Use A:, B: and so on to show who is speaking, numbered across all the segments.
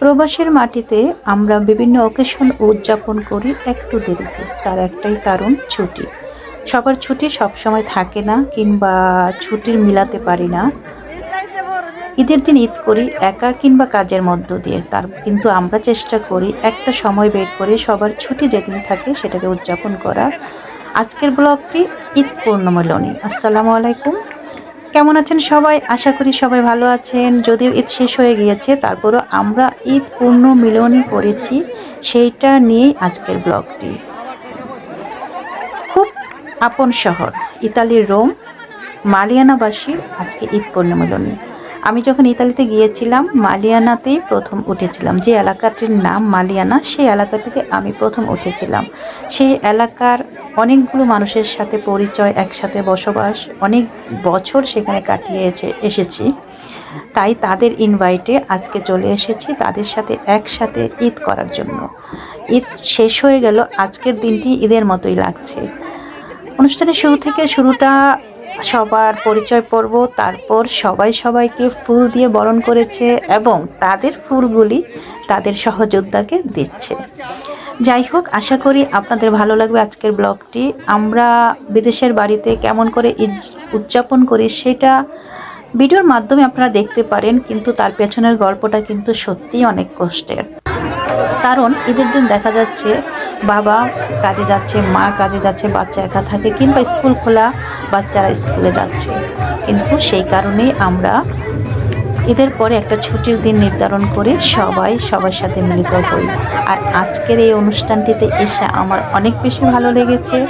A: প্রবাসের মাটিতে আমরা বিভিন্ন অকেশন উদযাপন করি একটু দেরিতে। তার একটাই কারণ ছুটি। সবার ছুটি সবসময় থাকে না কিংবা ছুটির মিলাতে পারি না। ঈদের দিন ঈদ করি একা কিংবা কাজের মধ্য দিয়ে। তার কিন্তু আমরা চেষ্টা করি একটা সময় বের করে সবার ছুটি যেদিন থাকে সেটাকে উদযাপন করা। আজকের ব্লগটি ঈদ পূর্ণমিলনী আসসালামু আলাইকুম। কেমন আছেন সবাই? আশা করি সবাই ভালো আছেন। যদিও ঈদ শেষ হয়ে গিয়েছে, তারপরও আমরা ঈদ পূর্ণ মিলনই করেছি, সেইটা নিয়েই আজকের ব্লগটি। খুব আপন শহর ইতালির রোম, মালিয়ানাবাসীর আজকে ঈদ পূর্ণমিলনী আমি যখন ইতালিতে গিয়েছিলাম, মালিয়ানাতেই প্রথম উঠেছিলাম। যে এলাকাটির নাম মালিয়ানা, সেই এলাকাটিতে আমি প্রথম উঠেছিলাম। সেই এলাকার অনেকগুলো মানুষের সাথে পরিচয়, একসাথে বসবাস, অনেক বছর সেখানে কাটিয়ে এসে- এসেছি। তাই তাদের ইনভাইটে আজকে চলে এসেছি তাদের সাথে একসাথে ঈদ করার জন্য। ঈদ শেষ হয়ে গেল, আজকের দিনটি ঈদের মতোই লাগছে। অনুষ্ঠানের শুরু থেকে শুরুটা সবার পরিচয় পর্ব, তারপর সবাই সবাইকে ফুল দিয়ে বরণ করেছে এবং তাদের ফুলগুলি তাদের সহযোদ্ধাকে দিচ্ছে। যাই হোক, আশা করি আপনাদের ভালো লাগবে আজকের ব্লগটি। আমরা বিদেশের বাড়িতে কেমন করে উদযাপন করি সেটা ভিডিওর মাধ্যমে আপনারা দেখতে পারেন, কিন্তু তার পেছনের গল্পটা কিন্তু সত্যিই অনেক কষ্টের। কারণ ঈদের দিন দেখা যাচ্ছে বাবা কাজে যাচ্ছে, মা কাজে যাচ্ছে, বাচ্চা একা থাকে কিংবা স্কুল খোলা, বাচ্চারা স্কুলে যাচ্ছে। কিন্তু সেই কারণে আমরা ঈদের পরে একটা ছুটির দিন নির্ধারণ করে সবাই, সবার সাথে মিলিত হই। আর আজকের এই অনুষ্ঠানটিতে এসে আমার অনেক বেশি ভালো লেগেছে।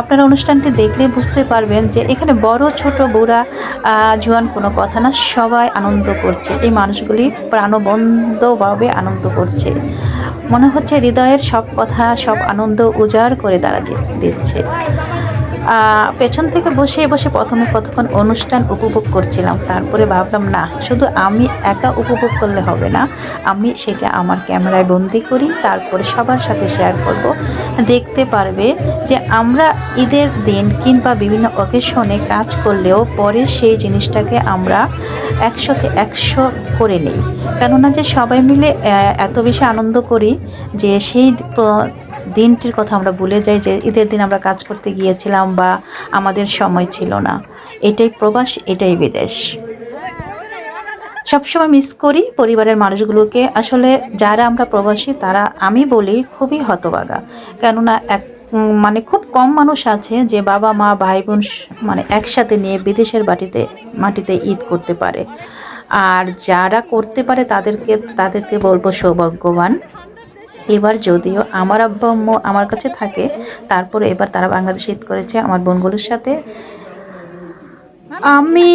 A: আপনারা অনুষ্ঠানটি দেখলে বুঝতে পারবেন যে এখানে বড়, ছোট বুড়া জোয়ান কোনো কথা না, সবাই আনন্দ করছে। এই মানুষগুলি প্রাণবন্ধভাবে আনন্দ করছে। মনে হচ্ছে হৃদয়ের সব কথা সব আনন্দ উজাড় করে তারা দিচ্ছে। পেছন থেকে বসে বসে প্রথমে কতক্ষণ অনুষ্ঠান উপভোগ করছিলাম, তারপরে ভাবলাম, না, শুধু আমি একা উপভোগ করলে হবে না, আমি সেটা আমার ক্যামেরায় বন্দি করি, তারপরে সবার সাথে শেয়ার করব। দেখতে পারবে যে আমরা ঈদের দিন কিংবা বিভিন্ন অকেশনে কাজ করলেও পরে সেই জিনিসটাকে আমরা একশোতে একশো করে নিই। কেননা যে সবাই মিলে এত বেশি আনন্দ করি যে সেই দিনটির কথা আমরা ভুলে যাই যে ঈদের দিন আমরা কাজ করতে গিয়েছিলাম বা আমাদের সময় ছিল না। এটাই প্রবাস, এটাই বিদেশ। সবসময় মিস করি পরিবারের মানুষগুলোকে। আসলে যারা আমরা প্রবাসী, তারা আমি বলি খুবই হতবাগা কেননা এক মানে খুব কম মানুষ আছে যে বাবা, মা, ভাই, বোন মানে একসাথে নিয়ে বিদেশের বাটিতে, মাটিতে ঈদ করতে পারে। আর যারা করতে পারে তাদেরকে তাদেরকে বলব সৌভাগ্যবান। এবার যদিও আমার আব্বা আম্মু আমার কাছে থাকে, তারপরে এবার তারা বাংলাদেশে ঈদ করেছে আমার বোনগুলোর সাথে। আমি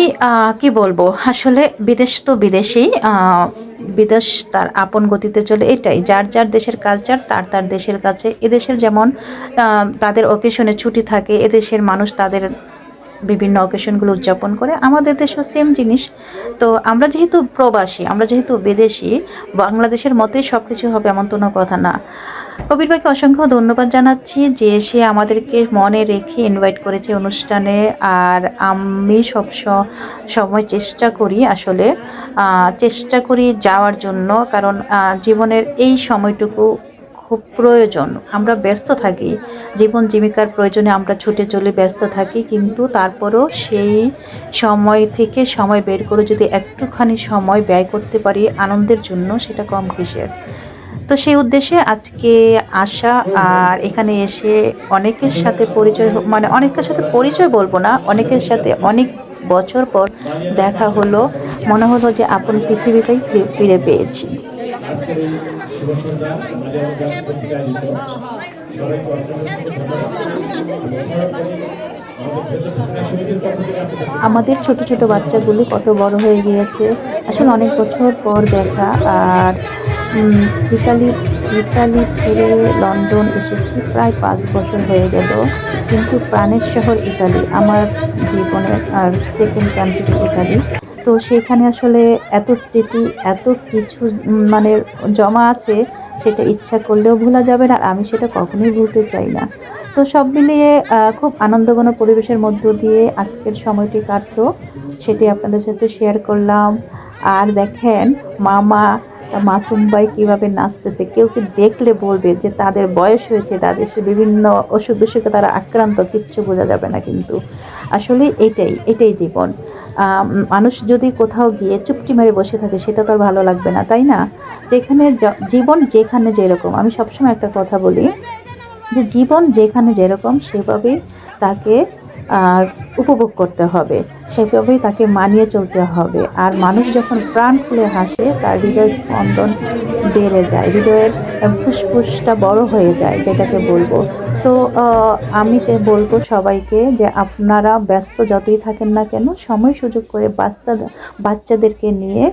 A: কি বলব? আসলে বিদেশ তো বিদেশেই বিদেশ তার আপন গতিতে চলে এটাই। যার যার দেশের কালচার তার তার দেশের কাছে। এদেশের যেমন তাদের অকেশনে ছুটি থাকে, এদেশের মানুষ তাদের বিভিন্ন অকেশনগুলো উদযাপন করে। আমাদের দেশেও সেম জিনিস। তো আমরা যেহেতু প্রবাসী, আমরা যেহেতু বিদেশি, বাংলাদেশের মতোই সব কিছু হবে এমন কোনো কথা না। কবির ভাইকে অসংখ্য ধন্যবাদ জানাচ্ছি যে সে আমাদেরকে মনে রেখে ইনভাইট করেছে অনুষ্ঠানে। আর আমি সব সময় চেষ্টা করি আসলে চেষ্টা করি যাওয়ার জন্য। কারণ জীবনের এই সময়টুকু খুব প্রয়োজন। আমরা ব্যস্ত থাকি। জীবন জীবিকার প্রয়োজনে আমরা ছুটে চলে ব্যস্ত থাকি, কিন্তু তারপরও সেই সময় থেকে সময় বের করে যদি একটুখানি সময় ব্যয় করতে পারি আনন্দের জন্য, সেটা কম কিসের? তো সেই উদ্দেশ্যে আজকে আসা আর এখানে এসে অনেকের সাথে পরিচয় মানে অনেকের সাথে পরিচয় বলব না, অনেকের সাথে অনেক বছর পর দেখা হলো। মনে হলো যে আপন পৃথিবীটাই ফিরে- ফিরে পেয়েছি আমাদের ছোট ছোট বাচ্চাগুলি কত বড় হয়ে গিয়েছে। আসলে অনেক বছর পর দেখা, আর ইতালি ইতালি ছেড়ে লন্ডন এসেছি প্রায় পাঁচ বছর হয়ে গেল। কিন্তু প্রাণের শহর ইতালি, আমার জীবনের, আর সেকেন্ড কান্ট্রি ইতালি। তো সেখানে আসলে এত স্মৃতি, এত কিছু মানে জমা আছে, সেটা ইচ্ছা করলেও ভোলা যাবে না আমি সেটা কখনোই ভুলতে চাই না। তো সব মিলিয়ে খুব আনন্দঘন পরিবেশের মধ্য দিয়ে আজকের সময়টি কাটলো। সেটি আপনাদের সাথে শেয়ার করলাম। আর দেখেন, মামা, মাসুম ভাই কীভাবে নাচতেছে, কেউ কি দেখলে বলবে যে তাদের বয়স হয়েছে, তাদের সে বিভিন্ন অসুখ বিসুখে তারা আক্রান্ত, কিচ্ছু বোঝা যাবে না কিন্তু। আসলে এটাই এটাই জীবন। মানুষ যদি কোথাও গিয়ে চুপটি মেরে বসে থাকে, সেটা তো আর ভালো লাগবে না, তাই না? যেখানে জীবন যেখানে যেরকম, আমি সবসময় একটা কথা বলি যে জীবন যেখানে যেরকম, সেভাবেই তাকে উপভোগ করতে হবে। সেভাবেই তাকে মানিয়ে চলতে হবে। আর মানুষ যখন প্রাণ খুলে হাসে, তার হৃদয় স্পন্দন বেড়ে যায়। হৃদয়ের ফুসফুসটা বড় হয়ে যায়, যেটাকে বলব। তো আমি যে বলব সবাইকে যে আপনারা ব্যস্ত যতই থাকেন না কেন, সময় সুযোগ করে বাচ্চা বাচ্চাদেরকে নিয়ে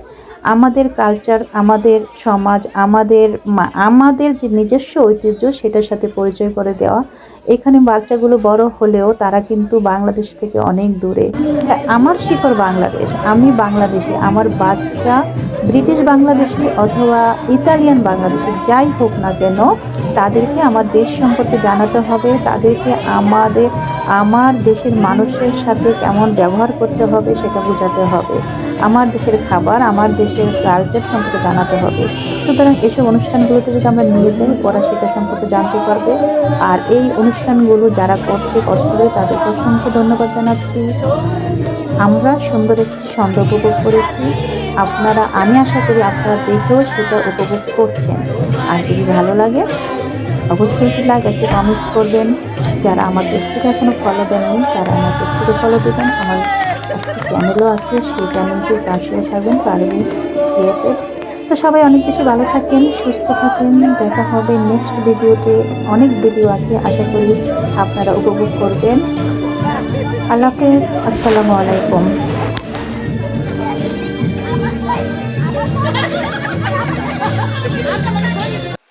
A: আমাদের কালচার আমাদের সমাজ, আমাদের আমাদের যে নিজস্ব ঐতিহ্য, সেটার সাথে পরিচয় করে দেওয়া এখানে বাচ্চাগুলো বড় হলেও তারা কিন্তু বাংলাদেশ থেকে অনেক দূরে। হ্যাঁ, আমার শিকড় বাংলাদেশ আমি বাংলাদেশি আমার বাচ্চা ব্রিটিশ বাংলাদেশি অথবা ইতালিয়ান বাংলাদেশি যাই হোক না কেন তাদেরকে আমার দেশ সম্পর্কে জানাতে হবে তাদেরকে আমাদের আমার দেশের মানুষের সাথে কেমন ব্যবহার করতে হবে সেটা বোঝাতে হবে। আমার দেশের খাবার, আমার দেশের কালচার সম্পর্কে জানাতে হবে। সুতরাং এসব অনুষ্ঠানগুলোতে যদি আমরা নিয়ে যাই পড়া সেটা সম্পর্কে জানতে পারবে। আর এই অনুষ্ঠানগুলো যারা করছে কষ্ট করে তাদেরকে অসংখ্য ধন্যবাদ জানাচ্ছি। আমরা সুন্দর একটি সন্ধ্যা উপভোগ করেছি। আপনারা, আমি আশা করি আপনারা দেখেও সেটা উপভোগ করছেন। আর যদি ভালো লাগে, অবশ্যই একটি লাইক একটি কমেন্টস করবেন। যারা আমার পেজটিকে এখনও ফলো দেননি, তারা আমার পেজটিকে ফলো দেবেন। আমার চ্যানেলও আছে, সেই চ্যানেলটি পাশে থাকবেন পারবেন ইয়েতে তো সবাই অনেক বেশি ভালো থাকেন, সুস্থ থাকেন। দেখা হবে নেক্সট ভিডিওতে অনেক ভিডিও আছে, আশা করি আপনারা উপভোগ করবেন। আল্লাহ হাফেজ, আসসালামু আলাইকুম।